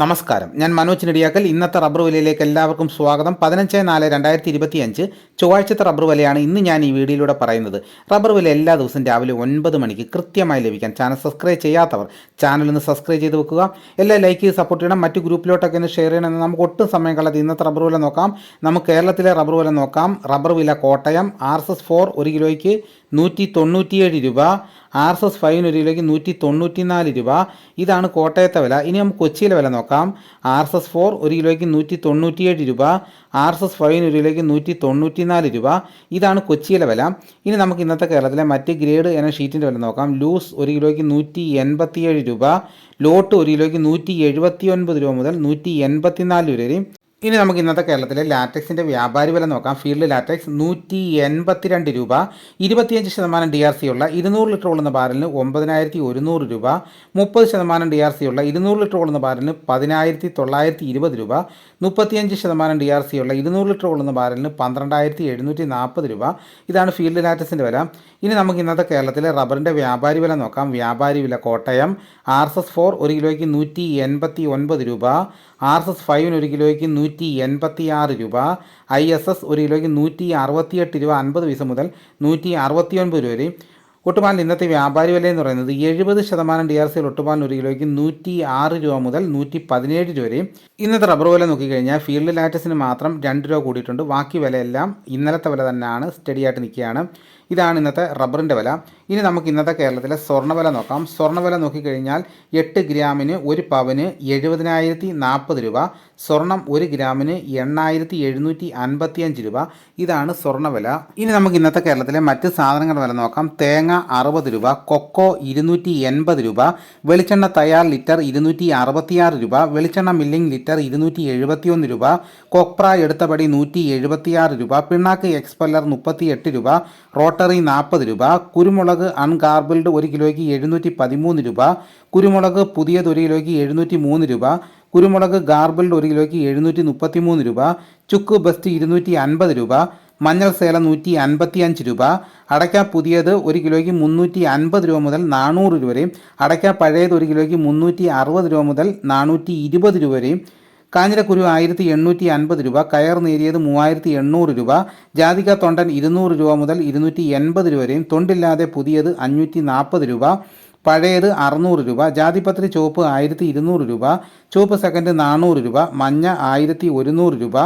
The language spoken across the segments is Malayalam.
നമസ്കാരം. ഞാൻ മനോജ് നെടിയാക്കൽ. ഇന്നത്തെ റബ്ബർ വിലയിലേക്ക് എല്ലാവർക്കും സ്വാഗതം. പതിനഞ്ച് നാല് രണ്ടായിരത്തി ഇരുപത്തി അഞ്ച് ചൊവ്വാഴ്ചത്തെ റബ്ബർ വിലയാണ് ഇന്ന് ഞാൻ ഈ വീഡിയോയിലൂടെ പറയുന്നത്. റബ്ബർ വില എല്ലാ ദിവസവും രാവിലെ ഒൻപത് മണിക്ക് കൃത്യമായി ലഭിക്കാൻ ചാനൽ സബ്സ്ക്രൈബ് ചെയ്യാത്തവർ ചാനൽ ഒന്ന് സബ്സ്ക്രൈബ് ചെയ്ത് വെക്കുക. എല്ലാ ലൈക്ക് ചെയ്ത് സപ്പോർട്ട് ചെയ്യണം. മറ്റു ഗ്രൂപ്പിലോട്ടൊക്കെ ഒന്ന് ഷെയർ ചെയ്യണം നമുക്ക് ഒട്ടും സമയം കളയാതെ ഇന്നത്തെ റബ്ബർ വില നോക്കാം. നമുക്ക് കേരളത്തിലെ റബ്ബർ വില നോക്കാം. റബ്ബർ വില Kottayam R S S four ഒരു കിലോയ്ക്ക് നൂറ്റി തൊണ്ണൂറ്റിയേഴ് രൂപ ആർ എസ് എസ് ഫൈവിന് ഒരു കിലോയ്ക്ക് നൂറ്റി തൊണ്ണൂറ്റി നാല് രൂപ. ഇതാണ് കോട്ടയത്തെ വില. ഇനി നമുക്ക് കൊച്ചിയിലെ വില നോക്കാം. ആർ എസ് എസ് ഫോർ ഒരു കിലോയ്ക്ക് നൂറ്റി തൊണ്ണൂറ്റിയേഴ് രൂപ ആർ എസ് എസ് ഫൈവിന് ഒരു കിലോയ്ക്ക് നൂറ്റി തൊണ്ണൂറ്റി നാല് രൂപ. ഇതാണ് കൊച്ചിയിലെ വില. ഇനി നമുക്ക് ഇന്നത്തെ കേരളത്തിലെ മറ്റ് ഗ്രേഡ് എന്ന ഷീറ്റിന്റെ വില നോക്കാം. ലൂസ് ഒരു കിലോയ്ക്ക് നൂറ്റി എൺപത്തിയേഴ് രൂപ ലോട്ട് ഒരു കിലോയ്ക്ക് നൂറ്റി എഴുപത്തി ഒൻപത് രൂപ മുതൽ നൂറ്റി എൺപത്തിനാല് രൂപ വരെയും ഇനി നമുക്ക് ഇന്നത്തെ കേരളത്തിലെ ലാറ്റക്സിന്റെ വ്യാപാരി വില നോക്കാം. ഫീൽഡ് ലാറ്റക്സ് നൂറ്റി എൺപത്തിരണ്ട് രൂപ ഇരുപത്തിയഞ്ച് ശതമാനം ഡി ആർ സി ഉള്ള ഇരുന്നൂറ് ലിറ്റർ ഓളുന്ന ബാരലിന് ഒമ്പതിനായിരത്തി ഒരുന്നൂറ് രൂപ മുപ്പത് ശതമാനം ഡി ആർ സി ഉള്ള ഇരുന്നൂറ് ലിറ്റർ ഓളുന്ന ബാരലിന് പതിനായിരത്തി തൊള്ളായിരത്തി ഇരുപത് രൂപ മുപ്പത്തിയഞ്ച് ശതമാനം ഡി ആർ സി ഉള്ള ഇരുന്നൂറ് ലിറ്റർ ഓളുന്ന ബാരലിന് പന്ത്രണ്ടായിരത്തി എഴുന്നൂറ്റി നാൽപ്പത് രൂപ. ഇതാണ് ഫീൽഡ് ലാറ്റക്സിന്റെ വില. ഇനി നമുക്ക് ഇന്നത്തെ കേരളത്തിലെ റബ്ബറിന്റെ വ്യാപാരി വില നോക്കാം. വ്യാപാരി വില Kottayam R S S four ഒരു കിലോയ്ക്ക് നൂറ്റി എൺപത്തി ഒൻപത് രൂപ ആർ എസ് എസ് ഫൈവിന് ഒരു കിലോയ്ക്ക് നൂറ്റി എൺപത്തി ആറ് രൂപ. ഐ എസ് എസ് ഒരു കിലോയ്ക്ക് നൂറ്റി അറുപത്തിയെട്ട് രൂപ അൻപത് പൈസ മുതൽ നൂറ്റി അറുപത്തി ഒൻപത് രൂപ വരെയും ഒട്ടുപാലിന്റെ ഇന്നത്തെ വ്യാപാരി വില എന്ന് പറയുന്നത് എഴുപത് ശതമാനം ഡി ആർ സിയിൽ ഒട്ടുപാലിന് ഒരു കിലോയ്ക്ക് നൂറ്റി ആറ് രൂപ മുതൽ നൂറ്റി പതിനേഴ് രൂപ വരെയും ഇന്നത്തെ റബ്ബർ വില നോക്കിക്കഴിഞ്ഞാൽ ഫീൽഡ് ലാറ്റസിന് മാത്രം രണ്ട് രൂപ കൂടിയിട്ടുണ്ട്. ബാക്കി വിലയെല്ലാം ഇന്നലത്തെ വില തന്നെയാണ്. സ്റ്റഡി ആയിട്ട് നിൽക്കുകയാണ്. ഇതാണ് ഇന്നത്തെ റബ്ബറിന്റെ വില. ഇനി നമുക്ക് ഇന്നത്തെ കേരളത്തിലെ സ്വർണവില നോക്കാം. സ്വർണവില നോക്കിക്കഴിഞ്ഞാൽ എട്ട് ഗ്രാമിന് ഒരു പവന് എഴുപതിനായിരത്തി നാൽപ്പത് രൂപ സ്വർണം ഒരു ഗ്രാമിന് എണ്ണായിരത്തി എഴുന്നൂറ്റി അൻപത്തിയഞ്ച് രൂപ. ഇതാണ് സ്വർണവില ഇനി നമുക്ക് ഇന്നത്തെ കേരളത്തിലെ മറ്റ് സാധനങ്ങളുടെ വില നോക്കാം. തേങ്ങ അറുപത് രൂപ കൊക്കോ ഇരുന്നൂറ്റി എൺപത് രൂപ വെളിച്ചെണ്ണ തയ്യാർ ലിറ്റർ ഇരുന്നൂറ്റി അറുപത്തിയാറ് രൂപ വെളിച്ചെണ്ണ മില്ലിംഗ് ലിറ്റർ ഇരുന്നൂറ്റി എഴുപത്തിയൊന്ന് രൂപ കൊപ്ര എടുത്തപടി നൂറ്റി എഴുപത്തിയാറ് രൂപ പിണ്ണാക്ക് എക്സ്പെല്ലർ മുപ്പത്തി എട്ട് രൂപ റോട്ടറി നാൽപ്പത് രൂപ കുരുമുളക് അൺഗാർബിൾഡ് ഒരു കിലോയ്ക്ക് എഴുന്നൂറ്റി പതിമൂന്ന് രൂപ കുരുമുളക് പുതിയത് ഒരു കിലോയ്ക്ക് എഴുന്നൂറ്റി മൂന്ന് രൂപ കുരുമുളക് ഗാർബിൾഡ് ഒരു കിലോയ്ക്ക് എഴുന്നൂറ്റി മുപ്പത്തി മൂന്ന് രൂപ ചുക്ക് ബസ്റ്റ് ഇരുന്നൂറ്റി അൻപത് രൂപ മഞ്ഞൾ സേല നൂറ്റി അൻപത്തി അഞ്ച് രൂപ അടയ്ക്ക പുതിയത് ഒരു കിലോയ്ക്ക് മുന്നൂറ്റി അൻപത് രൂപ മുതൽ നാനൂറ് രൂപ വരെയും അടയ്ക്ക പഴയത് ഒരു കിലോയ്ക്ക് മുന്നൂറ്റി അറുപത് രൂപ മുതൽ നാനൂറ്റി ഇരുപത് രൂപ വരെയും കാഞ്ഞിരക്കുരു ആയിരത്തി എണ്ണൂറ്റി അൻപത് രൂപ കയർ നേരിയത് മൂവായിരത്തി എണ്ണൂറ് രൂപ ജാതിക തൊണ്ടൻ ഇരുന്നൂറ് രൂപ മുതൽ ഇരുന്നൂറ്റി എൺപത് രൂപ വരെയും തൊണ്ടില്ലാതെ പുതിയത് അഞ്ഞൂറ്റി നാൽപ്പത് രൂപ പഴയത് അറുന്നൂറ് രൂപ ജാതിപത്രി ചുവപ്പ് ആയിരത്തി ഇരുന്നൂറ് രൂപ ചുവപ്പ് സെക്കൻഡ് നാനൂറ് രൂപ മഞ്ഞ ആയിരത്തി ഒരുന്നൂറ് രൂപ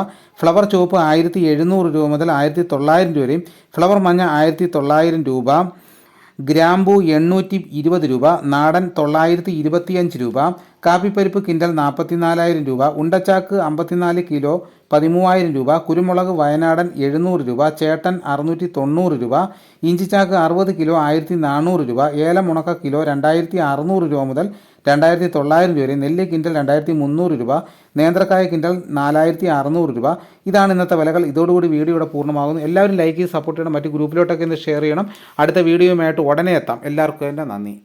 ഫ്ലവർ ചുവപ്പ് ആയിരത്തി എഴുന്നൂറ് രൂപ മുതൽ ആയിരത്തി തൊള്ളായിരം രൂപ വരെയും ഫ്ലവർ മഞ്ഞ ആയിരത്തി തൊള്ളായിരം രൂപ ഗ്രാമ്പു എണ്ണൂറ്റി ഇരുപത് രൂപ നാടൻ തൊള്ളായിരത്തി ഇരുപത്തിയഞ്ച് രൂപ കാപ്പിപ്പരിപ്പ് കിൻഡൽ നാൽപ്പത്തിനാലായിരം രൂപ ഉണ്ടച്ചാക്ക് അമ്പത്തിനാല് കിലോ പതിമൂവായിരം രൂപ കുരുമുളക് വയനാടൻ എഴുന്നൂറ് രൂപ ചേട്ടൻ അറുന്നൂറ്റി തൊണ്ണൂറ് രൂപ ഇഞ്ചിച്ചാക്ക് അറുപത് കിലോ ആയിരത്തി നാനൂറ് രൂപ ഏലമുണക്ക കിലോ രണ്ടായിരത്തി അറുന്നൂറ് രൂപ മുതൽ രണ്ടായിരത്തി തൊള്ളായിരം രൂപ വരെ നെല്ല് കിൻഡൽ രണ്ടായിരത്തി മുന്നൂറ് രൂപ നേന്ത്രക്കായ കിൻഡൽ നാലായിരത്തി അറുന്നൂറ് രൂപ. ഇതാണ് ഇന്നത്തെ വിലകൾ. ഇതോടുകൂടി വീഡിയോ ഇവിടെ പൂർണമാകുന്നു. എല്ലാവരും ലൈക്ക് ചെയ്ത് സപ്പോർട്ട് ചെയ്യണം. മറ്റ് ഗ്രൂപ്പിലോട്ടൊക്കെ ഒന്ന് ഷെയർ ചെയ്യണം. അടുത്ത വീഡിയോയുമായിട്ട് ഉടനെ എത്താം. എല്ലാവർക്കും എന്റെ നന്ദി.